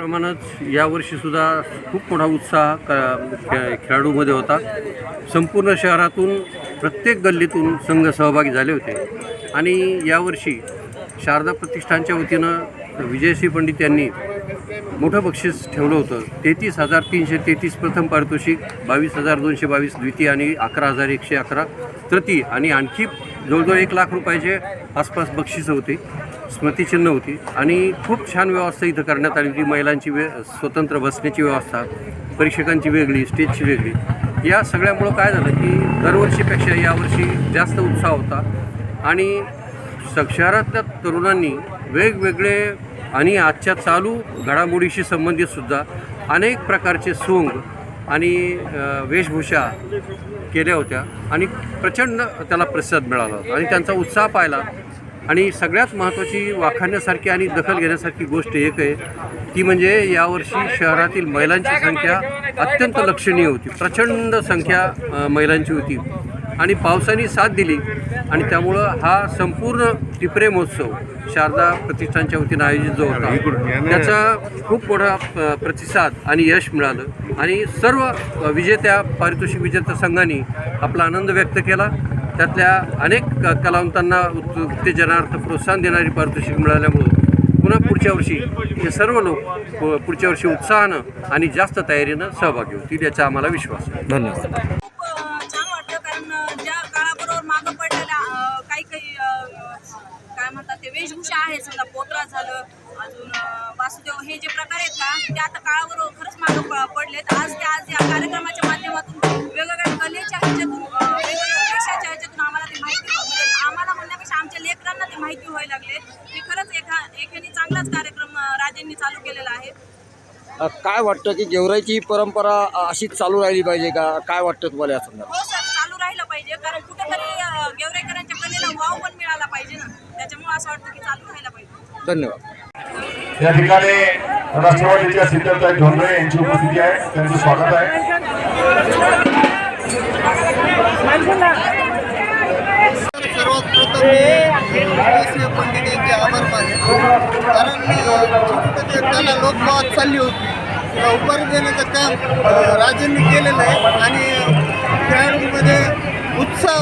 प्रमाणच यावर्षीसुद्धा खूप मोठा उत्साह क खेळाडूमध्ये होता. संपूर्ण शहरातून प्रत्येक गल्लीतून संघ सहभागी झाले होते. आणि यावर्षी शारदा प्रतिष्ठानच्या वतीनं विजयसिंह पंडित यांनी मोठं बक्षीस ठेवलं होतं. तेहतीस हजार तीनशे तेहतीस प्रथम पारितोषिक बावीस हजार दोनशे बावीस द्वितीय आणि अकरा हजार एकशे अकरा तृतीय आणि आणखी जवळजवळ एक लाख रुपयाचे आसपास बक्षिसं होती. स्मृतिचिन्ह होती. आणि खूप छान व्यवस्था इथं करण्यात आली होती महिलांची वे स्वतंत्र बसण्याची व्यवस्था परीक्षकांची वेगळी स्टेजची वेगळी. या सगळ्यामुळं काय झालं की दरवर्षीपेक्षा यावर्षी जास्त उत्साह होता. आणि शहरातल्या तरुणांनी वेगवेगळे आणि आजच्या चालू घडामोडीशी संबंधितसुद्धा अनेक प्रकारचे सोंग आणि वेशभूषा केल्या होत्या. आणि प्रचंड त्याला प्रतिसाद मिळाला. होता आणि त्यांचा उत्साह पाहिला. आणि सगळ्यात महत्त्वाची वाखाणण्यासारखी आणि दखल घेण्यासारखी गोष्ट एक आहे ती म्हणजे यावर्षी शहरातील महिलांची संख्या अत्यंत लक्षणीय होती. प्रचंड संख्या महिलांची होती. आणि पावसाने साथ दिली आणि त्यामुळं हा संपूर्ण टिपरे महोत्सव शारदा प्रतिष्ठानच्या वतीनं आयोजित जो होता त्याचा खूप मोठा प्रतिसाद आणि यश मिळालं. आणि सर्व विजेत्या पारितोषिक विजेत्या संघांनी आपला आनंद व्यक्त केला. त्यातल्या अनेक क- कलावंतांना उत् उत्तेजनार्थ प्रोत्साहन देणारी पारितोषिक मिळाल्यामुळं पुन्हा पुढच्या वर्षी हे सर्व लोक पु- पुढच्या वर्षी उत्साहानं आणि जास्त तयारीनं सहभागी होतील याचा आम्हाला विश्वास आहे. धन्यवाद. खूप अ, छान वाटतं कारण अ, ज्या काळाबरोबर मागं पडलेल्या अ, काही काही अ, काय म्हणतात ते वेशभूषा आहे समजा पोत्रा झालं अजून वासुदेव हे जे प्रकार आहेत का ते आता काळाबरोबर खरंच मागं प- पडलेत. आज ते आज या कार्यक्रमाच्या चालू केलेला आहे? काय वाटतं की गेवराईची परंपरा अशीच चालू राहिली पाहिजे का? काय वाटतं तुम्हाला या संदर्भात? हो सर चालू राहिलं पाहिजे. कारण कुठेतरी गेवरेकरांच्या कलेला वाव पण मिळाला पाहिजे ना. त्याच्यामुळे असं वाटतं की चालू राहिलं पाहिजे. धन्यवाद. या ठिकाणी राष्ट्रवादीच्या सिद्धताई ढोंगरे यांची उपस्थिती आहे. त्यांचं स्वागत आहे सर्वात प्रथम मी विजयसिंह पंडित यांचे आभार माने कारण अ, त्यांना लोकमत चालली होती. उभारी देण्याचं काम राजेंनी केलेलं आहे आणि खेळाडूंमध्ये उत्साह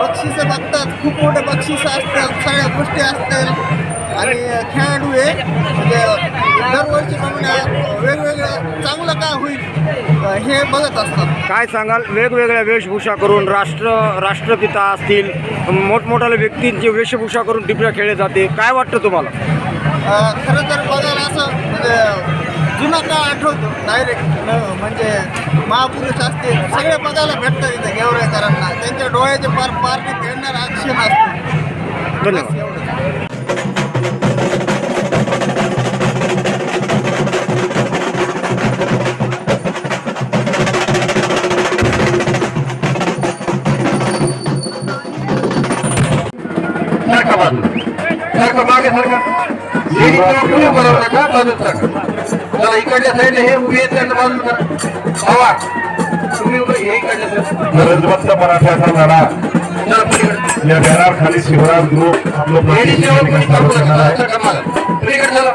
बक्षिसं बघतात. खूप मोठे बक्षिसं असतात सगळ्या गोष्टी असतात आणि खेळाडू हे म्हणजे दरवर्षीप्रमाणे वेगवेगळं चांगलं काय होईल हे बघत असतात. काय सांगाल? वेगवेगळ्या वेशभूषा करून राष्ट्र राष्ट्रपिता असतील मोठमोठ्या व्यक्तींची वेशभूषा करून टिपऱ्या खेळले जाते. काय वाटतं तुम्हाला? खरं तर बघायला असं म्हणजे जुना काळ आठवतो डायरेक्ट म्हणजे महापुरुष असतील सगळे बघायला भेटतात इथे गेवरेकरांना त्यांच्या डोळ्याचे पार पारणे खेळणारा अक्षण असतो. धन्यवाद. मागे. बरोबर नका बाजूला चला इकडल्या साईडला हे उभे आहेत त्यांना बाजूला हवा तुम्ही उभे हे इकडल्या गरजवंत मराठ्याचा लढा या बॅनर खाली शिवराज ग्रुप आपलं लेडीज जेव्हा कोणी चालू पलीकडे चला.